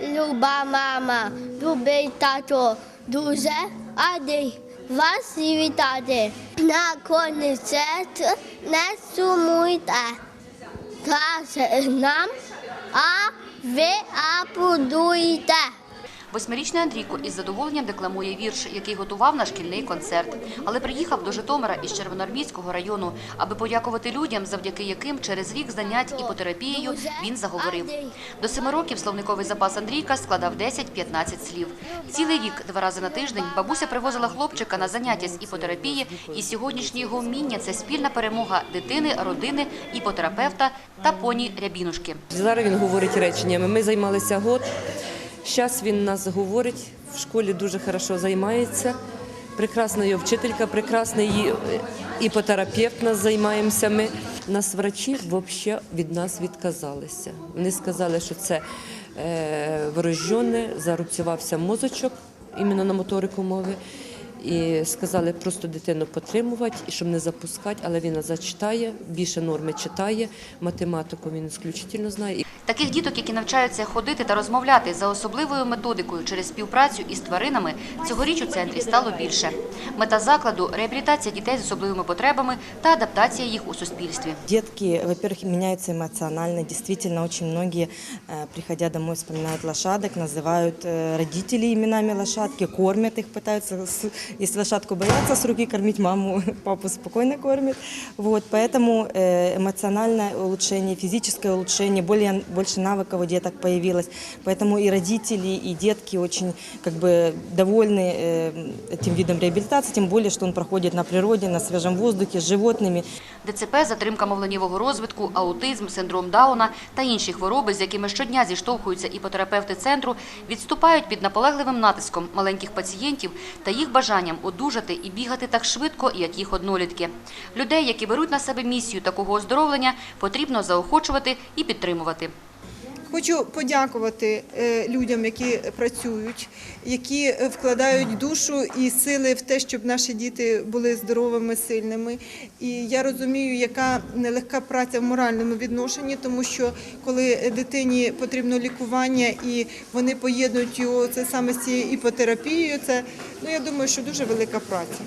Люба мама, любий тато, дуже радий вас вітати. На концерт не сумуйте. Каже нам, а ви аплодуєте. Восьмирічний Андрійко із задоволенням декламує вірш, який готував на шкільний концерт. Але приїхав до Житомира із Червоноармійського району, аби подякувати людям, завдяки яким через рік занять іпотерапією він заговорив. До семи років словниковий запас Андрійка складав 10-15 слів. Цілий рік, два рази на тиждень, бабуся привозила хлопчика на заняття з іпотерапії, і сьогоднішнє його вміння – це спільна перемога дитини, родини, іпотерапевта та поні Рябінушки. Зараз він говорить реченнями. Ми займалися год. Зараз він нас говорить, в школі дуже хорошо займається. Прекрасна його вчителька, прекрасний іпотерапевт нас займаємося. Ми нас врачі взагалі від нас відказалися. Вони сказали, що це е, врожденне, зарубцювався мозочок іменно на моторику мови. І сказали просто дитину потримувати, і щоб не запускати, але він зачитає, більше норми читає, математику він ісключительно знає. Таких діток, які навчаються ходити та розмовляти за особливою методикою через співпрацю із тваринами, цьогоріч у центрі стало більше. Мета закладу реабілітація дітей з особливими потребами та адаптація їх у суспільстві. Детки, во-первых, меняются эмоционально. Действительно, очень многие, э, приходя домой, вспоминают лошадок, называют э, родителей именами лошадки, кормят их, пытаются, с- если лошадку боятся с руки кормить, маму, папу спокойно кормят. Вот, поэтому э, эмоциональное улучшение, физическое улучшение, более, больше навыков у деток появилось. Поэтому и родители, и детки очень как бы довольны э, этим видом реабилитации, тем более, что он проходит на природе, на свежем воздухе, с животными. ДЦП, затримка мовленнєвого розвитку, аутизм, синдром Дауна та інші хвороби, з якими щодня зіштовхуються іпотерапевти центру, відступають під наполегливим натиском маленьких пацієнтів та їх бажанням одужати і бігати так швидко, як їх однолітки. Людей, які беруть на себе місію такого оздоровлення, потрібно заохочувати і підтримувати. Хочу подякувати е, людям, які працюють, які е, вкладають душу і сили в те, щоб наші діти були здоровими, сильними. І я розумію, яка нелегка праця в моральному відношенні, тому що коли дитині потрібно лікування і вони поєднують його це саме з цією іпотерапією, це ну я думаю, що дуже велика праця.